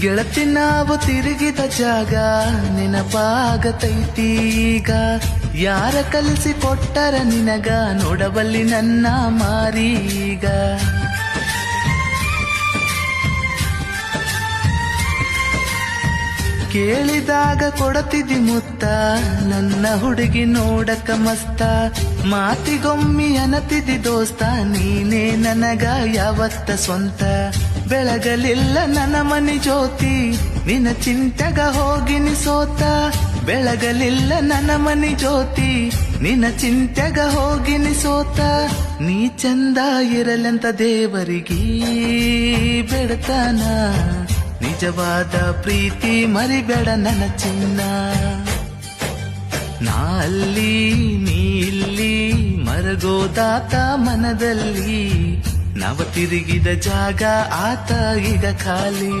ಗೆಳತಿ ನಾವು ತಿರುಗಿದ ಜಾಗ, ನೆನಪಾಗತೈತಿ ಯಾರ ಕಲಿಸಿ ಕೊಟ್ಟರ ನಿನಗ ನೋಡಬಲ್ಲಿ ನನ್ನ ಮಾರೀಗ ಕೇಳಿದಾಗ ಕೊಡತಿದಿ ಮುತ್ತ, ನನ್ನ ಹುಡುಗಿ ನೋಡಕ ಮಸ್ತ. ಮಾತಿಗೊಮ್ಮಿ ಅನತಿದಿ ದೋಸ್ತ, ನೀನೇ ನನಗ ಯಾವತ್ತ ಸ್ವಂತ. ಬೆಳಗಲಿಲ್ಲ ನನ್ನ ಮನಿ ಜ್ಯೋತಿ. ನಿನ್ನ ಚಿಂತೆಗ ಹೋಗಿನಿ ಸೋತ ಬೆಳಗಲಿಲ್ಲ ನನ್ನ ಮನಿ ಜ್ಯೋತಿ. ನಿನ್ನ ಚಿಂತೆಗ ಹೋಗಿನಿ ಸೋತ ನೀ ಚಂದ ಇರಲೆಂತ ದೇವರಿಗೆ ಬೆಡತನ. ನಿಜವಾದ ಪ್ರೀತಿ ಮರಿಬೇಡ ನನ್ನ ಚಿನ್ನ. ನಾ ಅಲ್ಲಿ, ನೀ ಇಲ್ಲಿ ಮರಗೋದಾತ ಮನದಲ್ಲಿ. ನವ ತಿರುಗಿದ ಜಾಗ ಆತ ಈಗ ಖಾಲಿ.